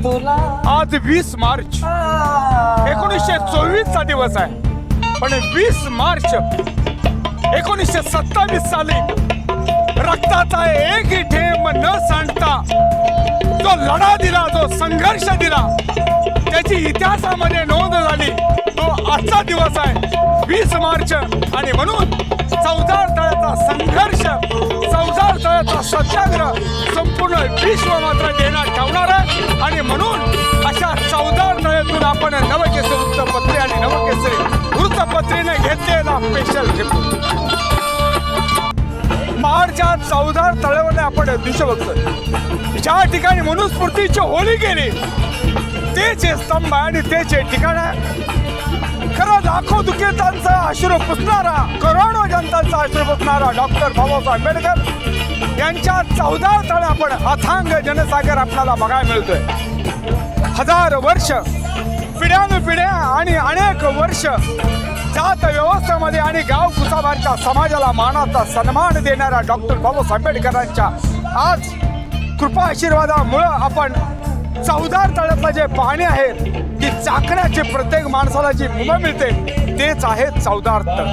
आज वीस मार्च. एकोणीसशे चोवीस चा दिवस आहे. पण वीस मार्च एकोणीसशे सत्तावीस साली रक्ताचा एकही थेंब न सांडता जो लढा दिला जो संघर्ष दिला त्याची इतिहासामध्ये नोंद झाली. तो आजचा दिवस आहे. वीस मार्च. आणि म्हणून चौदार तळ्याचा संघर्ष चौदार तळ्याचा सत्याग्रह संपूर्ण विश्व मात्र देण्यात ठेवणार आहे. आणि म्हणून अशा चौदार तळ्यातून आपण नवकेसरी वृत्तपत्रे आणि नवकेसरी वृत्तपत्रेने घेतलेला स्पेशल महाडच्या चौदार तळ्यावरने आपण दृश्य बघतोय. ज्या ठिकाणी मनुस्मृतीची होळी गेली तेच हे स्तंभ आहे आणि तेच हे ठिकाण आहे. खरं लाखो दुखितांचा आशीर्वाद पुसणारा करोडो जनतांचा आशीर्वाद पुसणारा डॉक्टर बाबासाहेब आंबेडकर. यांच्या चौदा तळे आपण अथांग जनसागर आपल्याला बघायला मिळतोय. हजार वर्ष पिढ्यानुपिढ्या आणि अनेक वर्ष जात व्यवस्थेमध्ये आणि गाव कुसाबारच्या समाजाला मानाचा सन्मान देणाऱ्या डॉक्टर बाबासाहेब आंबेडकरांच्या आज कृपा आशीर्वादामुळं आपण चौदार तळ्यातलं जे पाणी आहे की चाकण्याची प्रत्येक माणसाला जी मुभा मिळते तेच आहे चौदार तळ.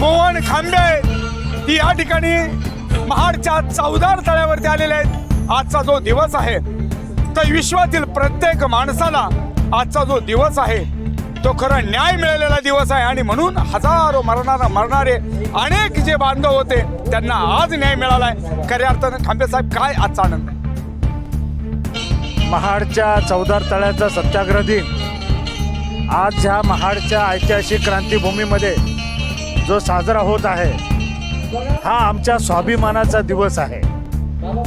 मोहन खांबे ती या ठिकाणी महाडच्या चौदार तळ्यावरती आलेले आहेत. आजचा जो दिवस आहे तर विश्वातील प्रत्येक माणसाला आजचा जो दिवस आहे तो खरं न्याय मिळालेला दिवस आहे. आणि म्हणून हजारो मरणारा मरणारे अनेक जे बांधव होते त्यांना आज न्याय मिळालाय. खऱ्या अर्थानं खांबे साहेब काय आजचा आनंद? आहे? महाडच्या चौदार तळ्याचा सत्याग्रह दिन. आज ह्या महाडच्या ऐतिहासिक क्रांतीभूमीमध्ये जो साजरा होत आहे हा आमच्या स्वाभिमानाचा दिवस आहे.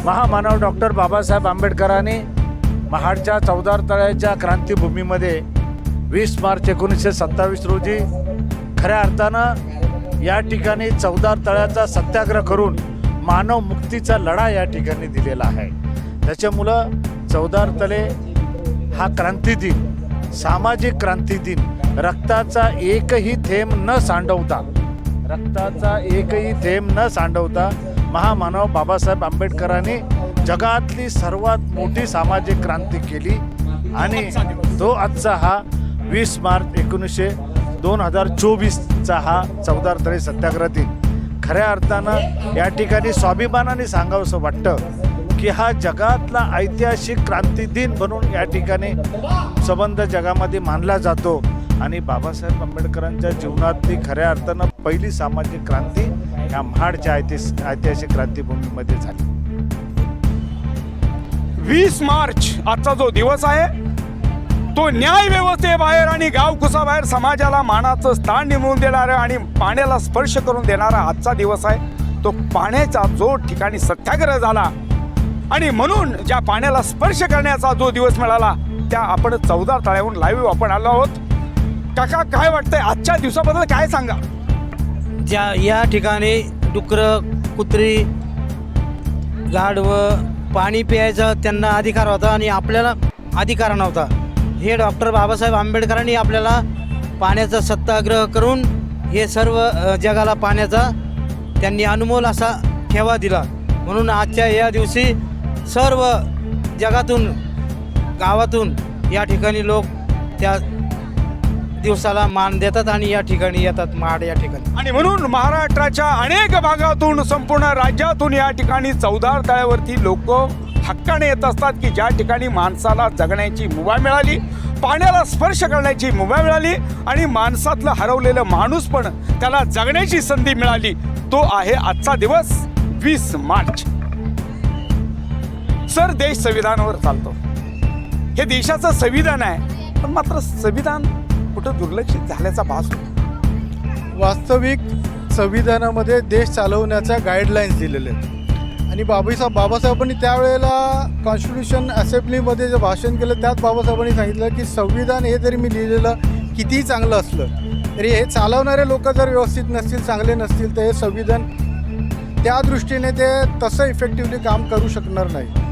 महामानव डॉक्टर बाबासाहेब आंबेडकरांनी महाडच्या चौदार तळ्याच्या क्रांतीभूमीमध्ये वीस मार्च एकोणीसशे सत्तावीस रोजी खऱ्या अर्थानं या ठिकाणी चौदार तळ्याचा सत्याग्रह करून मानव मुक्तीचा लढा या ठिकाणी दिलेला आहे. त्याच्यामुळं चौदार तळे हा क्रांती दिन सामाजिक क्रांती दिन. रक्ताचा एकही थेंब न सांडवता रक्ताचा एकही थेंब न सांडवता महामानव बाबासाहेब आंबेडकरांनी जगातली सर्वात मोठी सामाजिक क्रांती केली आणि तो आजचा हा वीस मार्च एकोणीसशे दोन हजार चोवीसचा हा चौदार तळे सत्याग्रह दिन. खऱ्या अर्थानं या ठिकाणी स्वाभिमानाने सांगावंसं वाटतं की हा जगातला ऐतिहासिक क्रांती दिन म्हणून या ठिकाणी संबंध जगामध्ये मानला जातो. आणि बाबासाहेब आंबेडकरांच्या जीवनातली खऱ्या अर्थानं पहिली सामाजिक क्रांती ह्या महाडच्या ऐतिहासिक ऐतिहासिक क्रांतीभूमीमध्ये झाली. वीस मार्च आजचा जो दिवस आहे तो न्याय व्यवस्थेबाहेर आणि गावकुसाबाहेर समाजाला मानाचं स्थान निवडून देणारा आणि पाण्याला स्पर्श करून देणारा आजचा दिवस आहे. तो पाण्याचा जो ठिकाणी सत्याग्रह झाला आणि म्हणून ज्या पाण्याला स्पर्श करण्याचा जो दिवस मिळाला त्या आपण चौदा तळ्याहून लाईव्ह आपण आलो आहोत. काका काय वाटतंय? आजच्या दिवसाबद्दल काय सांगा? ज्या या ठिकाणी डुकरं कुत्री गाढवं पाणी प्यायचा त्यांना अधिकार होता आणि आपल्याला अधिकार नव्हता. हे डॉक्टर बाबासाहेब आंबेडकरांनी आपल्याला पाण्याचा सत्याग्रह करून हे सर्व जगाला पाण्याचा त्यांनी अनमोल असा ठेवा दिला. म्हणून आजच्या या दिवशी सर्व जगातून गावातून या ठिकाणी लोक त्या दिवसाला मान देतात आणि या ठिकाणी येतात महाड या ठिकाणी. आणि म्हणून महाराष्ट्राच्या अनेक भागातून संपूर्ण राज्यातून या ठिकाणी चौदार तळ्यावरती लोक हक्काने येत असतात की ज्या ठिकाणी माणसाला जगण्याची मुभा मिळाली पाण्याला स्पर्श करण्याची मुभा मिळाली आणि माणसातलं हरवलेलं माणूस पण त्याला जगण्याची संधी मिळाली. तो आहे आजचा दिवस वीस मार्च. सर देश संविधानावर चालतो. हे देशाचं संविधान आहे पण मात्र संविधान कुठं दुर्लक्षित झाल्याचा भास होतो. वास्तविक संविधानामध्ये देश चालवण्याच्या गाईडलाईन्स दिलेल्या आहेत. आणि बाबासाहेब बाबासाहेबांनी त्यावेळेला कॉन्स्टिट्यूशन असेंब्लीमध्ये जे भाषण केलं त्यात बाबासाहेबांनी सांगितलं की संविधान हे जरी मी लिहिलेलं कितीही चांगलं असलं तरी हे चालवणारे लोक जर व्यवस्थित नसतील चांगले नसतील तर हे संविधान त्या दृष्टीने ते तसं इफेक्टिव्हली काम करू शकणार नाही.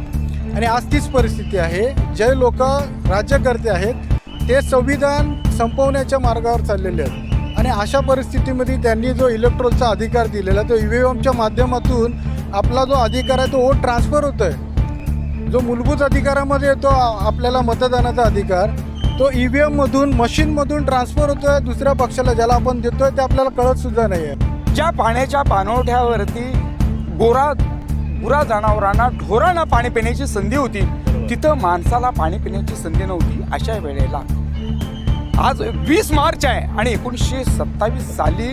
आणि आज तीच परिस्थिती आहे. जे लोक राज्यकर्ते आहेत ते संविधान संपवण्याच्या मार्गावर चाललेले आहेत. आणि अशा परिस्थितीमध्ये त्यांनी जो इलेक्ट्रॉलचा अधिकार दिलेला तो ई व्ही एमच्या माध्यमातून आपला जो अधिकार आहे तो वोट ट्रान्सफर होतो आहे जो मूलभूत अधिकारामध्ये येतो आपल्याला मतदानाचा अधिकार तो ई व्ही एममधून मशीनमधून ट्रान्सफर होतो आहे दुसऱ्या पक्षाला ज्याला आपण देतो आहे ते आपल्याला कळतसुद्धा नाही आहे ज्या पाण्याच्या पाणवठ्यावरती गोरा गुरा जनावरांना ढोरांना पाणी पिण्याची संधी होती. तिथं माणसाला पाणी पिण्याची संधी नव्हती अशा वेळेला. आज वीस मार्च आहे आणि एकोणीसशे सत्तावीस साली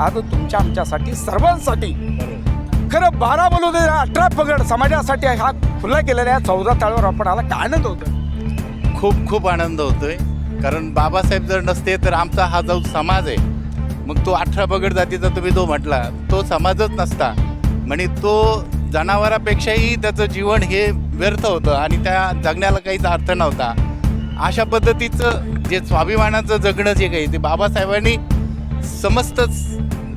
आज तुमच्या आमच्यासाठी सर्वांसाठी खरं बारा बलुदे अठरा पगड समाजासाठी हा खुला केलेल्या चौदा तळावर आपण आला काय आनंद होतो खूप खूप आनंद होतोय. कारण बाबासाहेब जर नसते तर आमचा हा जो समाज आहे मग तो अठरा पगड जातीचा तुम्ही जो म्हटला तो समाजच नसता. म्हणजे तो जनावरापेक्षाही त्याचं जीवन हे व्यर्थ होतं आणि त्या जगण्याला काहीच अर्थ नव्हता. अशा पद्धतीचं जे स्वाभिमानाचं जगणं जे काही ते बाबासाहेबांनी समस्तच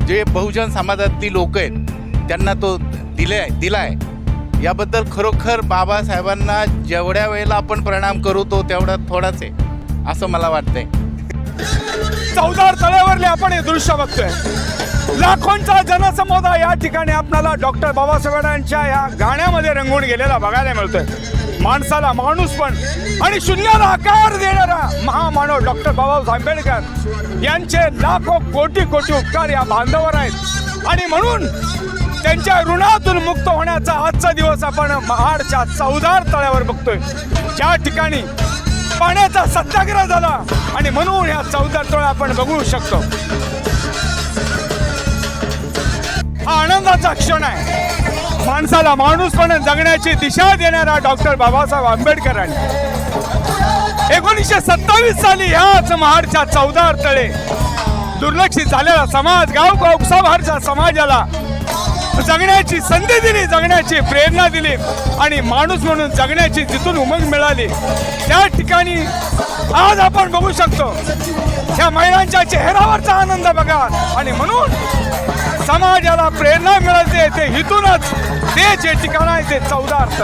जे बहुजन समाजातली लोक आहेत त्यांना तो दिले दिला आहे याबद्दल खरोखर बाबासाहेबांना जेवढ्या वेळेला आपण प्रणाम करू तो तेवढा थोडाच आहे असं मला वाटतंय. चौदार तळ्यावरले आपण हे दृश्य बघतोय. लाखोंचा जनसमुदाय या ठिकाणी आपल्याला डॉक्टर बाबासाहेबांच्या या गाण्यामध्ये रंगून गेलेला बघायला मिळतोय. माणसाला माणूस पण आणि शून्याला आकार देणारा महामानव डॉक्टर बाबासाहेब आंबेडकर यांचे लाखो कोटी कोटी उपकार या बांधावर आहेत. आणि म्हणून त्यांच्या ऋणातून मुक्त होण्याचा आजचा दिवस आपण महाडच्या चौदार तळ्यावर बघतोय. ज्या ठिकाणी पाण्याचा सत्याग्रह झाला आणि म्हणून या चौदार तळ आपण बघू शकतो. आनंदाचा क्षण आहे. माणसाला माणूसपणे जगण्याची दिशा देणारा डॉक्टर बाबासाहेब आंबेडकरांनी. एकोणीसशे सत्तावीस साली ह्याच महाडच्या चौदार तळे दुर्लक्षित झालेला समाज गाव गावसाभारच्या समाजाला जगण्याची संधी दिली जगण्याची प्रेरणा दिली आणि माणूस म्हणून जगण्याची जिथून उमंग मिळाली त्या ठिकाणी आज आपण बघू शकतो. त्या महिलांच्या चेहऱ्यावरचा आनंद बघा आणि म्हणून समाजाला प्रेरणा मिळते ते हिथूनच ते जे ठिकाण आहे ते चौदा अर्थ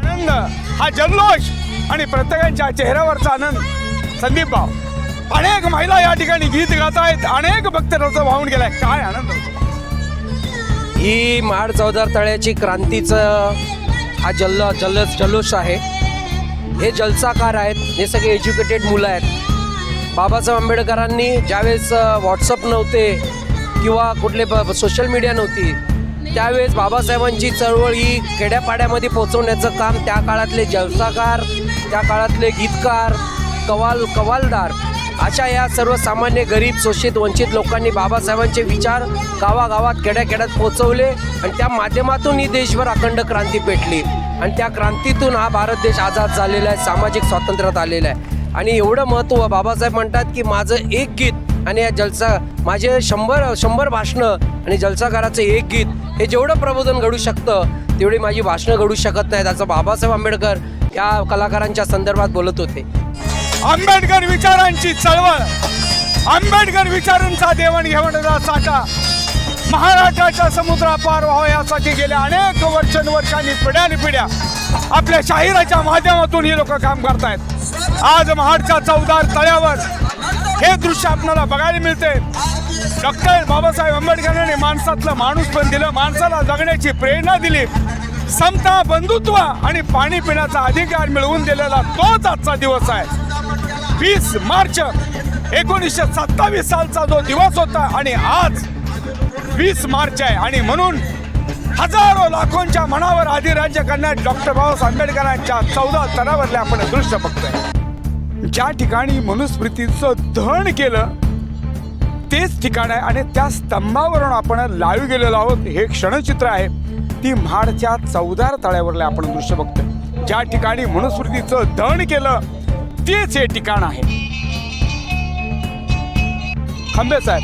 आनंद हा जल्लोष आणि प्रत्येकाच्या चेहऱ्यावरचा आनंद. संदीप भाव अनेक महिला या ठिकाणी गीत गात आहेत अनेक भक्त रस वाहून गेलाय काय आनंद होतो. ही महाड चौदार तळ्याची क्रांतीचं हा जल्ल जल्ल जल्लोष आहे. हे जलसाकार आहेत हे सगळे एज्युकेटेड मुलं आहेत. बाबासाहेब आंबेडकरांनी ज्यावेळेस व्हॉट्सअप नव्हते किंवा कुठले ब सोशल मीडिया नव्हती त्यावेळेस बाबासाहेबांची चळवळ ही खेड्यापाड्यामध्ये पोचवण्याचं काम त्या काळातले जलसाकार त्या काळातले गीतकार कवाल कवालदार अशा या सर्वसामान्य गरीब शोषित वंचित लोकांनी बाबासाहेबांचे विचार गावागावात खेड्याखेड्यात पोचवले आणि त्या माध्यमातून ही देशभर अखंड क्रांती पेटली. आणि त्या क्रांतीतून हा भारत देश आझाद झालेला आहे सामाजिक स्वातंत्र्यात आलेला आहे. आणि एवढं महत्त्व बाबासाहेब म्हणतात की माझं एक गीत आणि या जलसा माझे शंभर शंभर भाषणं आणि जलसाकाराचं एक गीत हे जेवढं प्रबोधन घडू शकतं तेवढी माझी भाषणं घडू शकत नाहीत असं बाबासाहेब आंबेडकर या कलाकारांच्या संदर्भात बोलत होते. आंबेडकर विचारांची चळवळ आंबेडकर विचारांचा देवाणघेवाणीचा साठा महाराष्ट्राच्या समुद्रापार व्हावा यासाठी गेल्या अनेक वर्षानुवर्षांनी पिढ्याने पिढ्या आपल्या शाहिराच्या माध्यमातून ही लोक काम करतायत. आज महाडच्या चौदार तळ्यावर हे दृश्य आपल्याला बघायला मिळते. डॉक्टर बाबासाहेब आंबेडकरांनी माणसातलं माणूस पण दिलं माणसाला जगण्याची प्रेरणा दिली. समता बंधुत्व आणि पाणी पिण्याचा अधिकार मिळवून दिलेला तोच आजचा दिवस आहे. वीस मार्च एकोणीसशे सत्तावीस सालचा जो दिवस होता आणि आज वीस मार्च आहे. आणि म्हणून हजारो लाखोंच्या मनावर अधिराज्य करण्यात डॉक्टर बाबासाहेब आंबेडकरांच्या चौदा तरावरले आपण दृश्य बघतोय. ज्या ठिकाणी मनुस्मृतीचं दहन केलं तेच ठिकाण आहे आणि त्या स्तंभावरून आपण लाईव्ह गेलेलो आहोत. हे क्षणचित्र आहे. ती म्हाडच्या चौदार तळ्यावरले आपण दृश्य बघतोय. ज्या ठिकाणी मनुस्मृतीचं दहन केलं तेच हे ठिकाण आहे. खंबे साहेब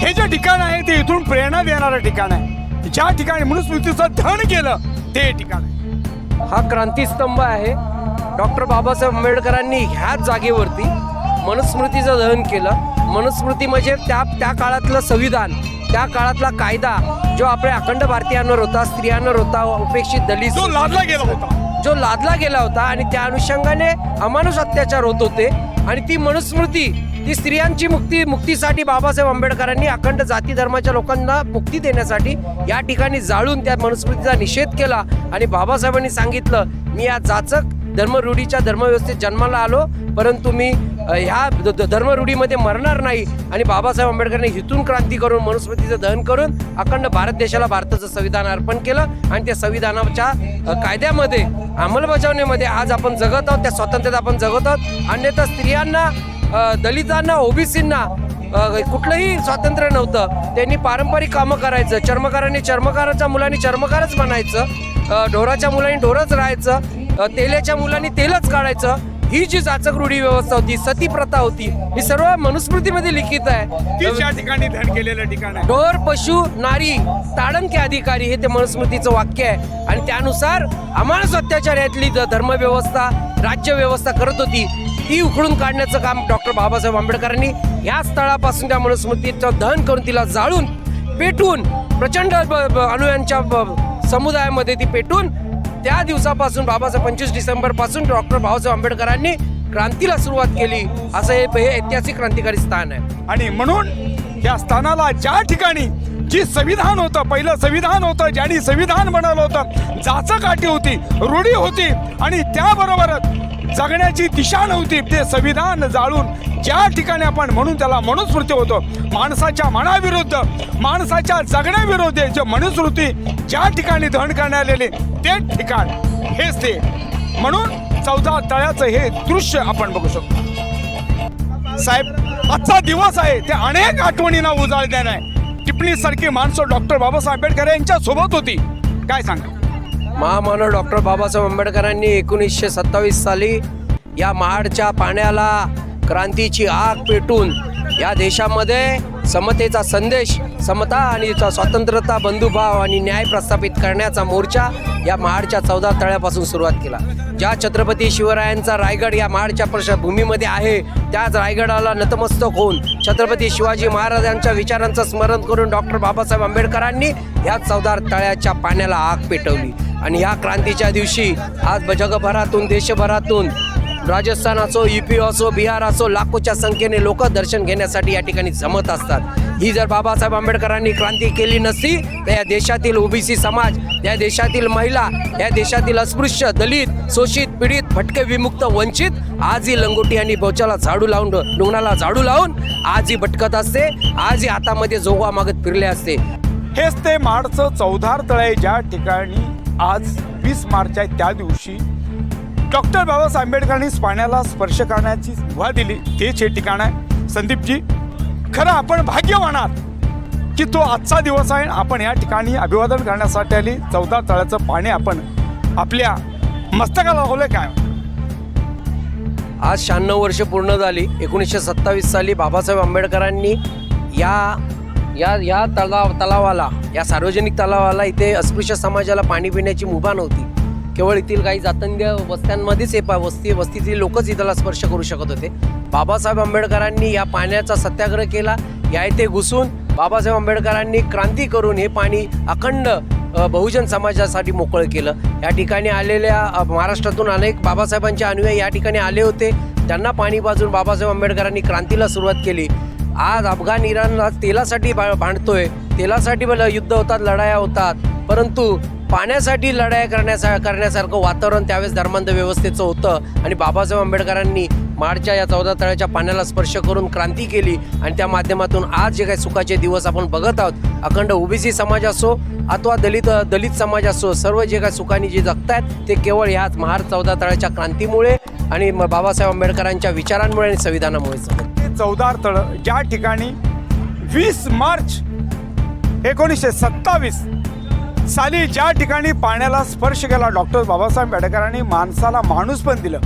हे जे ठिकाण आहे ते इथून प्रेरणा देणारं ठिकाण आहे. ज्या ठिकाणी मनुस्मृतीचं दहन केलं ते ठिकाण आहे. हा क्रांतीस्तंभ आहे. डॉक्टर बाबासाहेब आंबेडकरांनी ह्याच जागेवरती मनुस्मृतीचं दहन केलं. मनुस्मृती म्हणजे त्या त्या काळातलं संविधान त्या काळातला कायदा जो आपल्या अखंड भारतीयांवर होता स्त्रियांवर होता उपेक्षित दलित जो लादला गेला होता. जो लादला गेला होता आणि त्या अनुषंगाने अमानुष अत्याचार होत होते आणि ती मनुस्मृती ती स्त्रियांची मुक्ती मुक्तीसाठी बाबासाहेब आंबेडकरांनी अखंड जाती धर्माच्या लोकांना मुक्ती देण्यासाठी या ठिकाणी जाळून त्या मनुस्मृतीचा निषेध केला आणि बाबासाहेबांनी सांगितलं मी या जाचक धर्मरूढीच्या धर्मव्यवस्थेत जन्माला आलो परंतु मी ह्या ध- धर्मरूढीमध्ये मरणार नाही आणि बाबासाहेब आंबेडकरांनी हितून क्रांती करून मनुस्मृतीचं दहन करून अखंड भारत देशाला भारताचं संविधान अर्पण केलं आणि त्या संविधानाच्या कायद्यामध्ये अंमलबजावणीमध्ये आज आपण जगत आहोत त्या स्वातंत्र्यात आपण जगत आहोत. अन्यथा स्त्रियांना दलितांना ओबीसींना कुठलंही स्वातंत्र्य नव्हतं. त्यांनी पारंपरिक कामं करायचं. चर्मकारांनी चर्मकाराच्या मुलांनी चर्मकारच बनायचं. ढोराच्या मुलांनी ढोरच राहायचं. अ, तेल्याच्या मुलांनी तेलच काढायचं. ही जी जाचक रूढी व्यवस्था होती सती प्रथा होती ही सर्व मनुस्मृतीमध्ये लिखित आहे. ठिकाणी धन केलेलं ठिकाण आहे. ढोर पशु नारी ताडण के अधिकारी हे ते मनुस्मृतीचं वाक्य आहे. आणि त्यानुसार अमानुष अत्याचार यातली धर्मव्यवस्था राज्यव्यवस्था करत होती ती उखडून काढण्याचं काम डॉक्टर बाबासाहेब आंबेडकरांनी या स्थळापासून त्या मनुस्मृतीचं दहन करून तिला जाळून पेटवून प्रचंड अनुयांच्या समुदायामध्ये ती पेटून त्या दिवसापासून बाबासाहेब पंचवीस डिसेंबरपासून डॉक्टर बाबासाहेब आंबेडकरांनी क्रांतीला सुरुवात केली. असं हे हे ऐतिहासिक क्रांतिकारी स्थान आहे. आणि म्हणून या स्थानाला ज्या ठिकाणी जी संविधान होतं पहिलं संविधान होतं ज्यांनी संविधान बनवलं होतं जाचकाठी होती रूढी होती आणि त्याबरोबरच जगण्याची दिशा नव्हती. ते संविधान जाळून ज्या ठिकाणी आपण म्हणून त्याला मनुस्मृती होतं माणसाच्या मनाविरुद्ध माणसाच्या जगण्याविरुद्ध जे मनुस्मृती ज्या ठिकाणी दहन करण्यात आलेले ते ठिकाण हेच ते. म्हणून चौदा तळ्याचं हे दृश्य आपण बघू शकतो. साहेब आजचा दिवस आहे ते अनेक आठवणींना उजाळ देणार आहे. टिप्पणीसारखी माणसं डॉक्टर बाबासाहेब आंबेडकर यांच्या सोबत होती. काय सांगा? महामानव डॉक्टर बाबासाहेब आंबेडकरांनी एकोणीसशे सत्तावीस साली या महाडच्या पाण्याला क्रांतीची आग पेटून या देशामध्ये समतेचा संदेश समता आणि स्वतंत्रता बंधुभाव आणि न्याय प्रस्थापित करण्याचा मोर्चा या महाडच्या चौदा तळ्यापासून सुरुवात केला. ज्या छत्रपती शिवरायांचा रायगड या महाडच्या पार्श्वभूमीमध्ये आहे त्याच रायगडाला नतमस्तक होऊन छत्रपती शिवाजी महाराजांच्या विचारांचं स्मरण करून डॉक्टर बाबासाहेब आंबेडकरांनी या चौदार तळ्याच्या पाण्याला आग पेटवली. आणि या क्रांतीच्या दिवशी आज जगभरातून देशभरातून राजस्थान असो युपी असो बिहार असो लाखोच्या संख्येने लोक दर्शन घेण्यासाठी या ठिकाणी जमत असतात. ही जर बाबासाहेब आंबेडकरांनी क्रांती केली नसती तर या देशातील ओबीसी समाज या देशातील महिला या देशातील अस्पृश्य दलित शोषित पीडित भटके विमुक्त वंचित आज ही लंगोटी आणि बोचाला झाडू लावून लुग्णाला झाडू लावून आजही भटकत असते आज ही हातामध्ये जोगवा मागत फिरले असते. हेच ते महाडचं चौधार तळ आहे ज्या ठिकाणी आज वीस मार्च आहे त्या दिवशी डॉक्टर बाबासाहेब आंबेडकरांनी पाण्याला स्पर्श करण्याची मुभा दिली. तेच हे ठिकाण आहे. संदीपजी खरं आपण भाग्यवान आहात की तो आजचा दिवस आहे. आपण या ठिकाणी अभिवादन करण्यासाठी आली. चौदा तळ्याचं पाणी आपण आपल्या मस्तकाला लावलं काय? आज शहाण्णव वर्ष पूर्ण झाली. एकोणीसशे सत्तावीस साली बाबासाहेब आंबेडकरांनी या या या तलाव तलावाला या सार्वजनिक तलावाला इथे अस्पृश्य समाजाला पाणी पिण्याची मुभा नव्हती. केवळ येथील काही जातंद्य वस्त्यांमध्येच हे पा वस्ती वस्तीतील लोकच इथला स्पर्श करू शकत होते. बाबासाहेब आंबेडकरांनी या पाण्याचा सत्याग्रह केला. या इथे घुसून बाबासाहेब आंबेडकरांनी क्रांती करून हे पाणी अखंड बहुजन समाजासाठी मोकळं केलं. या ठिकाणी आलेल्या महाराष्ट्रातून अनेक बाबासाहेबांचे अनुयायी या ठिकाणी आले होते. त्यांना पाणी पाजून बाबासाहेब आंबेडकरांनी क्रांतीला सुरुवात केली. आज अफगाण इराण आज तेलासाठी भांडतोय. तेलासाठी युद्ध होतात लढाया होतात परंतु पाण्यासाठी लढाया करण्यासा करण्यासारखं वातावरण त्यावेळेस धर्मांध व्यवस्थेचं होतं. आणि बाबासाहेब आंबेडकरांनी मार्चच्या या चौदा तळ्याच्या पाण्याला स्पर्श करून क्रांती केली. आणि त्या माध्यमातून आज जे काही सुखाचे दिवस आपण बघत आहोत अखंड ओबीसी समाज असो अथवा दलित दलित समाज असो सर्व जे काही सुखाने जे जगतायत ते केवळ ह्याच महार चौदा तळ्याच्या क्रांतीमुळे आणि बाबासाहेब आंबेडकरांच्या विचारांमुळे आणि संविधानामुळे जगत चौदार तळ ज्या ठिकाणी वीस मार्च एकोणीसशे सत्तावीस साली ज्या ठिकाणी पाण्याला स्पर्श केला डॉक्टर बाबासाहेब आंबेडकरांनी माणसाला माणूस पण दिलं.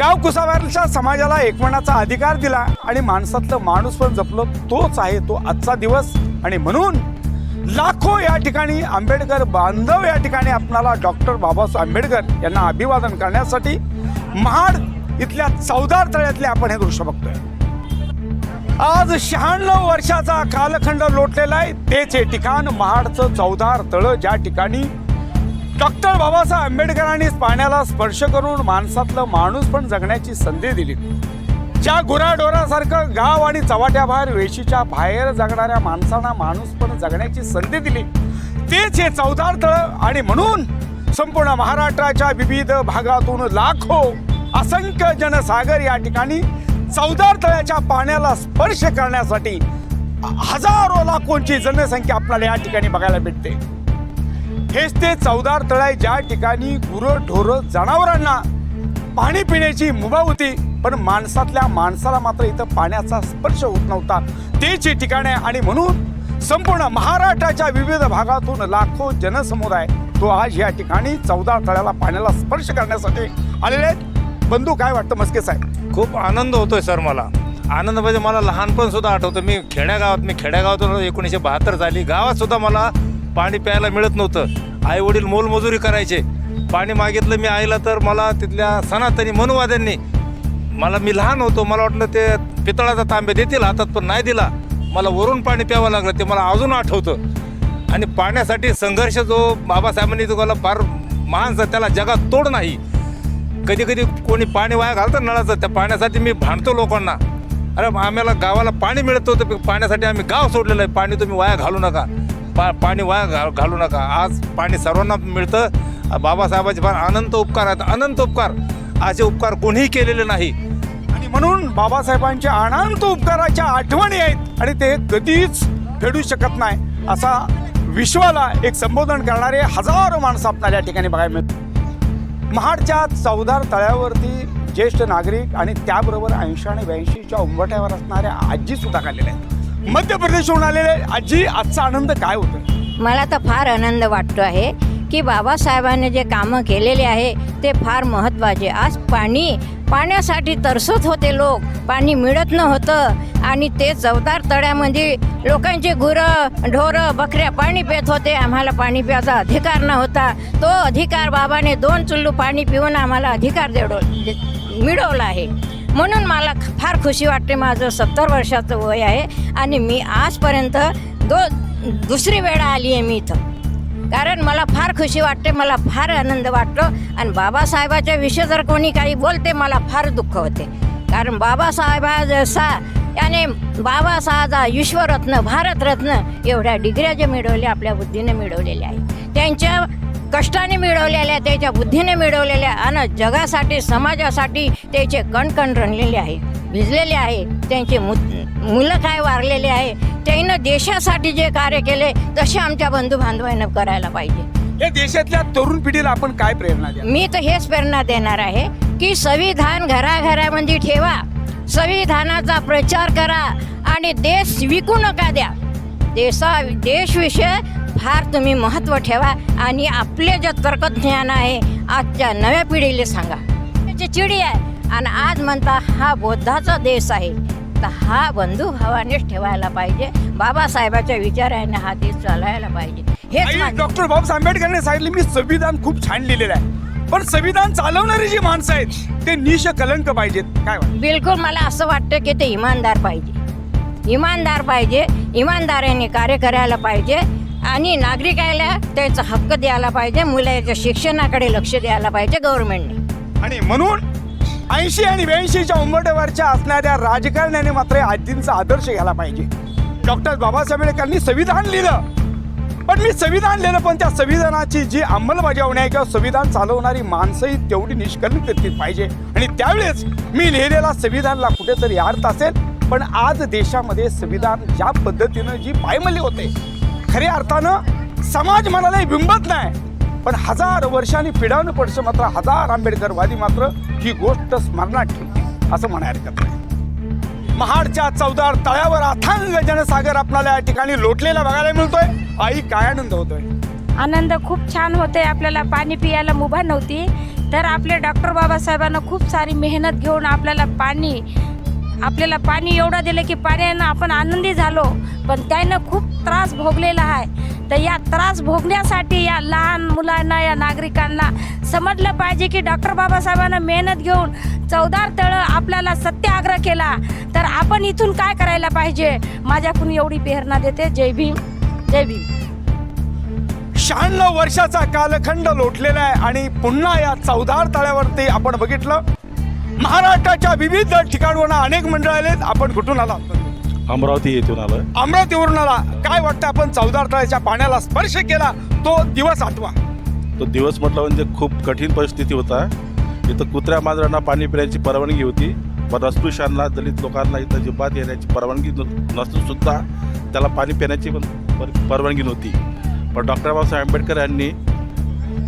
गाव कुसावरच्या समाजाला एकमनाचा अधिकार दिला आणि माणसातलं माणूस पण जपलं. तोच आहे तो आजचा दिवस. आणि म्हणून लाखो या ठिकाणी आंबेडकर बांधव या ठिकाणी आपणाला डॉक्टर बाबासाहेब आंबेडकर यांना अभिवादन करण्यासाठी महाड इथल्या चौदार तळ्यातले आपण हे दृश्य बघतोय. आज शहाण्णव वर्षाचा कालखंड लोटलेला आहे. तेच हे ठिकाण महाडचं चौदार तळ ज्या ठिकाणी डॉक्टर बाबासाहेब आंबेडकरांनी पाण्याला स्पर्श करून माणसातलं माणूस पण जगण्याची संधी दिली. ज्या गुराढोरासारखं गाव आणि चवाट्याबाहेर वेशीच्या बाहेर जगणाऱ्या माणसांना माणूस पण जगण्याची संधी दिली. तेच हे चौदार तळ आणि म्हणून संपूर्ण महाराष्ट्राच्या विविध भागातून लाखो असंख्य जनसागर या ठिकाणी चौदार तळ्याच्या पाण्याला स्पर्श करण्यासाठी हजारो लाखोंची जनसंख्या आपल्याला या ठिकाणी बघायला भेटते. हेच ते चौदार तळाय ज्या ठिकाणी गुरं ढोरं जनावरांना पाणी पिण्याची मुभा होती पण माणसातल्या माणसाला मात्र इथं पाण्याचा स्पर्श होत नव्हता. तेच हे ठिकाण आहे आणि म्हणून संपूर्ण महाराष्ट्राच्या विविध भागातून लाखो जनसमुदाय तो आज या ठिकाणी चौदार तळ्याला पाण्याला स्पर्श करण्यासाठी आलेले आहेत. बंधू काय वाटतं मस्के साहेब? खूप आनंद होतोय सर मला. आनंद म्हणजे मला लहानपण सुद्धा आठवतं. मी खेड्यागावात मी खेड्यागावातून एकोणीसशे बहात्तर झाली. गावात सुद्धा मला पाणी प्यायला मिळत नव्हतं. आई वडील मोलमजुरी करायचे. पाणी मागितलं मी आईला तर मला तिथल्या सनातनी मनुवाद्यांनी मला मी लहान होतो. मला वाटलं ते पितळाचा तांबे देतील हातात पण नाही दिला. मला वरून पाणी प्यावं लागलं. ते मला अजून आठवतं. आणि पाण्यासाठी संघर्ष जो बाबासाहेबांनी तुम्हाला फार महान त्याला जगात तोड नाही. कधी कधी कोणी पाणी वाया घालतं नळाचं त्या पाण्यासाठी मी भांडतो लोकांना. अरे आम्हाला गावाला पाणी मिळत होतं पाण्यासाठी आम्ही गाव सोडलेलं आहे. पाणी तुम्ही वाया घालू नका. पा पाणी वाया घा घालू नका. आज पाणी सर्वांना मिळतं. बाबासाहेबाचे फार अनंत उपकार आहेत. अनंत उपकार. असे उपकार कोणीही केलेले नाही. आणि म्हणून बाबासाहेबांच्या अनंत उपकाराच्या आठवणी आहेत. आणि ते कधीच फेडू शकत नाही. असा विश्वाला एक संबोधन करणारे हजारो माणसं आपल्याला या ठिकाणी बघायला मिळतात. महाडच्या चौदार तळ्यावरती ज्येष्ठ नागरिक आणि त्याबरोबर ऐंशी आणि ब्याऐंशीच्या उंबट्यावर असणाऱ्या आजी सुद्धा आलेल्या आहेत. मध्य प्रदेशहून आलेले आजी आजचा आनंद काय होतो मला तर फार आनंद वाटतो आहे की बाबासाहेबांनी जे कामं केलेले आहे ते फार महत्त्वाचे. आज पाणी पाण्यासाठी तरसत होते लोक. पाणी मिळत नव्हतं. आणि ते चवदार तळ्यामध्ये लोकांचे गुरं ढोरं बकऱ्या पाणी पित होते. आम्हाला पाणी प्यायचा अधिकार नव्हता. तो अधिकार बाबाने दोन चुल्लू पाणी पिऊन आम्हाला अधिकार देडो दे- मिळवला आहे. म्हणून मला फार खुशी वाटते. माझं सत्तर वर्षाचं वय आहे. आणि मी आजपर्यंत दो दुसरी वेळा आली आहे मी इथं. कारण मला फार खुशी वाटते मला फार आनंद वाटतो. आणि बाबासाहेबाच्या विषयी जर कोणी काही बोलते मला फार दुःख होते. कारण बाबासाहेबा जसा याने बाबासाहेबा विश्वरत्न भारतरत्न एवढ्या डिग्र्या जे मिळवल्या आपल्या बुद्धीने मिळवलेल्या आहे. त्यांच्या कष्टाने मिळवलेल्या त्याच्या बुद्धीने मिळवलेल्या आणि जगासाठी समाजासाठी त्याचे कणकण रंगलेले आहे भिजलेले आहे. त्यांचे मु मुलं काय वारलेले आहे? त्यानं देशासाठी जे कार्य केले तसे आमच्या बंधू बांधवांना करायला पाहिजे. या देशातल्या तरुण पिढीला आपण काय प्रेरणा द्या मी तर हेच प्रेरणा देणार आहे की संविधान घराघरामध्ये ठेवा. संविधानाचा प्रचार करा आणि देश विकू नका द्या. देशा देशविषय फार तुम्ही महत्त्व ठेवा आणि आपले जे तर्कज्ञान आहे आजच्या नव्या पिढीला सांगा. त्याची चिडी आहे. आणि आज म्हणता हा बौद्धाचा देश आहे. तर हा बंधू भावानेच ठेवायला पाहिजे. बाबासाहेबाच्या विचाराने हा देश चालवायला पाहिजे. माझं- डॉक्टर बाबासाहेब आंबेडकरांनी सांगितले मी संविधान खूप छान लिहिलेलं आहे. पण संविधान चालवणारी जी माणसं आहेत ते निश कलंक पाहिजेत. काय? बिलकुल मला असं वाटतं की ते इमानदार पाहिजे. इमानदार पाहिजे इमानदारीने कार्य करायला पाहिजे आणि नागरिकाला त्याचा हक्क द्यायला पाहिजे मुलाच्या शिक्षणाकडे लक्ष द्यायला पाहिजे गव्हर्नमेंटने. आणि म्हणून ऐंशी आणि ब्याऐंशीच्या उंबरठ्यावरच्या असणाऱ्या राजकारण्याने मात्र आजींचा आदर्श घ्यायला पाहिजे. डॉक्टर बाबासाहेब आंबेडकरांनी संविधान लिहिलं. पण मी संविधान लिहिलं पण त्या संविधानाची जी अंमलबजावणी आहे किंवा संविधान चालवणारी माणसंही तेवढी निष्कलंक घेतली पाहिजे. आणि त्यावेळेस मी लिहिलेला संविधानला कुठेतरी अर्थ असेल पण आज देशामध्ये संविधान ज्या पद्धतीनं जी पायमल्ली होते खऱ्या अर्थानं समाज मनालाही बिंबत नाही. पण हजार वर्षांनी पिढ्यानुपडशे मात्र हजार आंबेडकरवादी मात्र ही गोष्ट स्मरणात ठेवते असं म्हणायला हरकत नाही. महाडच्या चौदार तळ्यावर अथांग जनसागर आपल्याला या ठिकाणी लोटलेला बघायला मिळतोय. आई काय आनंद होतोय. आनंद खूप छान होते आपल्याला पाणी पियाला मुभा नव्हती. तर आपले डॉक्टर बाबासाहेबांना खूप सारी मेहनत घेऊन आपल्याला पाणी आपल्याला पाणी एवढं दिलं की पाण्यानं आपण आनंदी झालो. पण त्यानं खूप त्रास भोगलेला आहे. तर या त्रास भोगण्यासाठी या लहान मुलांना या नागरिकांना समजलं पाहिजे की डॉक्टर बाबासाहेबांना मेहनत घेऊन चौदार तळं आपल्याला सत्याग्रह केला. तर आपण इथून काय करायला पाहिजे? माझ्याकडून एवढी प्रेरणा देते. जय भीम. जय भीम. शहाण्णव वर्षाचा कालखंड लोटलेला आहे आणि पुन्हा या चौदार तळ्यावरती आपण बघितलं. महाराष्ट्राच्या विविध ठिकाणवर अनेक मंडळ आलेत. आपण कुठून आला अमरावती येथून आलोय. अमरावतीवरून आला. काय वाटतं आपण चौदार तळ्याच्या पाण्याला स्पर्श केला तो दिवस आठवा. तो दिवस म्हटलं म्हणजे खूप कठीण परिस्थिती होता. इथं कुत्र्या मांजरांना पाणी पिण्याची परवानगी होती. पण अस्पृश्यांना दलित लोकांना इथं जिबात येण्याची परवानगी नसून सुद्धा त्याला पाणी पिण्याची पण पर- परवानगी नव्हती. पण डॉक्टर बाबासाहेब आंबेडकर यांनी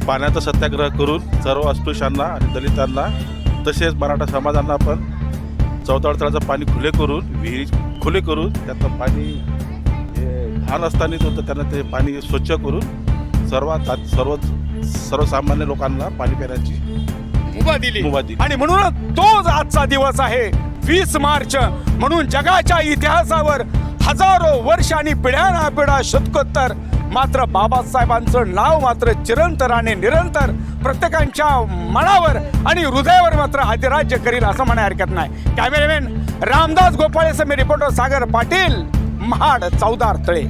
पाण्याचा सत्याग्रह करून सर्व अस्पृश्यांना आणि दलितांना तसेच मराठा समाजांना पण चौदा तळाचं पाणी खुले करून विहिरी खुले करून त्यातलं पाणी हे घाण असतानाच होतं त्यांना ते पाणी स्वच्छ करून सर्व सर्व सर्वसामान्य लोकांना पाणी पिण्याची मुभा दिली मुभा दिली. आणि म्हणून तोच आजचा दिवस आहे वीस मार्च म्हणून जगाच्या इतिहासावर हजारो वर्ष आणि पिढ्याना पिढ्या शतकोत्तर मात्र बाबासाहेबांचं नाव मात्र चिरंतर आणि निरंतर प्रत्येकांच्या मनावर आणि हृदयावर मात्र अधिराज्य करील असं म्हणाय हरकत नाही. कॅमेरामॅन रामदास गोपाळे मी रिपोर्टर सागर पाटील महाड चौदार तळे.